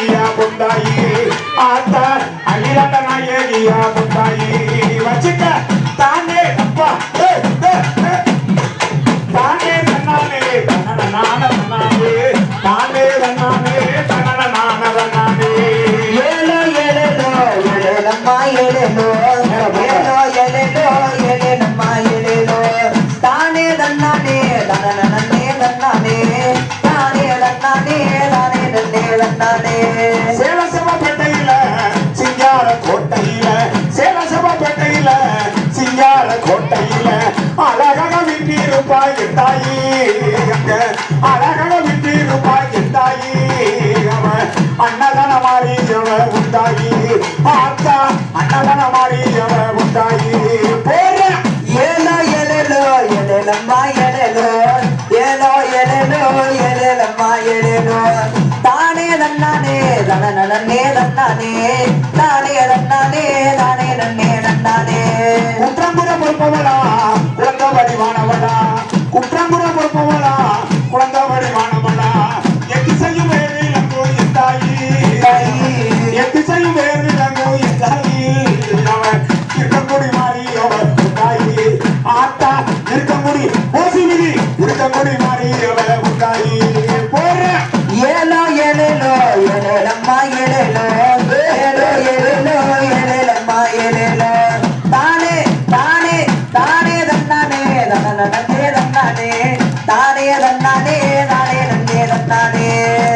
நாயகியா பொந்தாயி ஆத்தா அகிலாண்ட நாயகியா பொந்தாயி வச்சுக்க தானே அப்பா. தானே தன்னாலே தாயி அங்க அழகழ விட்டு தாயி அவன் அண்ணதன மாறி அவ உண்டாயி. ஆத்தா அண்ணதன மாறி அவ உண்டாயி போற ஏலோ ஏலோ தானே தன்னானே தன தன்னானே தானே தன்னானே தானே நன்னே தன்னானே குற்றங்குற பொறுப்பவளா குழந்த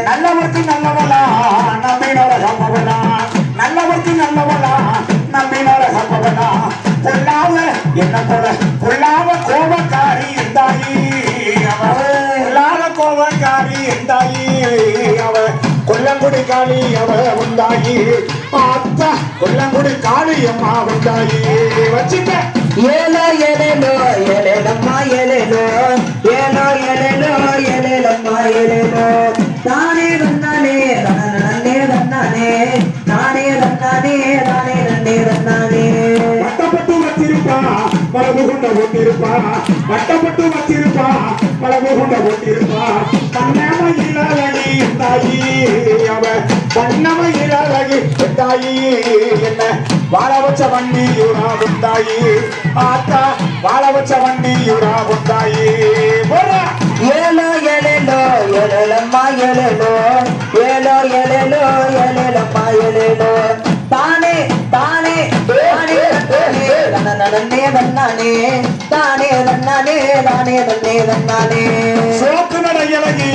நல்லவர்க்கு நல்லவளா நம்பினோர சம்பவனா நல்லவர்க்கு நல்லவளா நம்பினோர சம்பவனா பொல்லாத என்ன போல? பொல்லாத கோப காளி அவ உண்டாயி ஆத்தா கொல்லங்குடி காளி அம்மா உண்டாயி வச்சுக்க. ஏலோ எலேலோ எலேலம்மா எலேலோ ஏலோ எலேலோ எலேலம்மா எலேலோ தானே தன்னானே தன நன்னே தன்னானே தானே தன்னானே தானே நன்னே தன்னானே வட்டப்பட்டு வச்சிருப்பா பலவு கொண்ட வட்டப்பட்டு வச்சிருப்பா கண்ணம இளகி தாயி அவ கண்ணம இளகி தாயி என்ன? வாழ வச்ச வண்டி யூரா உண்டாயி. ஆத்தா வாழ வச்ச வண்டி யூரா ஏலோ எழலோ எழலம்மா எழலோ ஏலோ. எழலோ தன நன்னே தன்னானே தானே தன்னானே தானே தன்னே தன்னானே சோக்கு நடை இலகி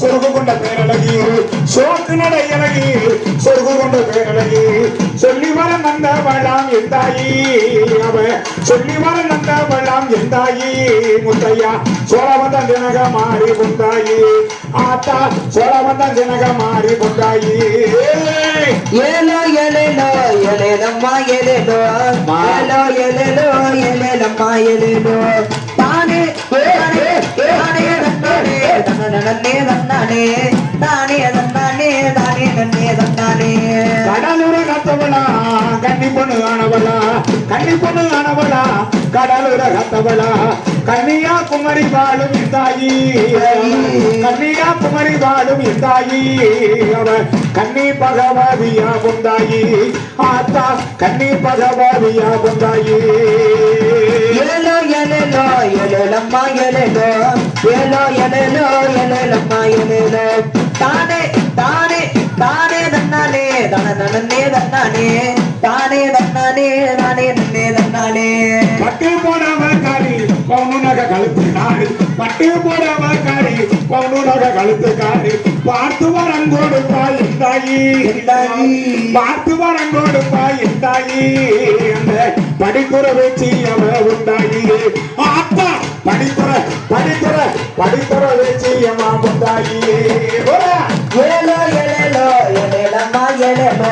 சொருகு கொண்ட பேரழகி சோக்கு நடை இலகி சொருகு கொண்ட பேரழகி சொல்லி வர நந்த வளாம் எந்தாயி அவ சொல்லி வர நந்த வளாம் எந்தாயி முத்தையா. சோழவந்தன் ஜனக மாறி முந்தாயி ஆத்தா சோழவந்தன் ஜனக மாறி முந்தாயி ஏலோ எலேலம்மா எலேலோ ஏலோ எலேலோ எலேலம்மா எலேலோ தானே தானே தானே தன்னானே தன நன்னே தன்னானே தானே தன்னானே தானே நன்னே தன்னானே கடலுர கத்தவளா கன்னி பொண்ணு ஆனவளா கன்னி பொண்ணு ஆனவளா கடலுர கத்தவளா வாழும் இந்தாயி. கன்னியா வாழும் இந்தாயி. கன்னி பகவதியா புந்தாயி ஆத்தா கன்னி பகவதியா புந்தாயி ஏலோ எலேலோ எலேலம்மா எலேலோ ஏலோ எலேலோ எலேலம்மா எலேலோ தானே தானே தானே தன்னானே தன நன்னே தன்னானே தானே பட்டு போனவ காரி பவுனு நகை கழுத்து காரி பார்த்து வரங்கோடு பாய் தாயி பார்த்து வரங்கோடு பாய் தாயி அந்த படிப்புற வச்சு அவ உண்டாயி. ஆத்தா படிப்புற படிப்புற படிப்புற வச்சு அம்மா உண்டாயி. ஏலோ எலேலம்மா எலேலோ ஏலோ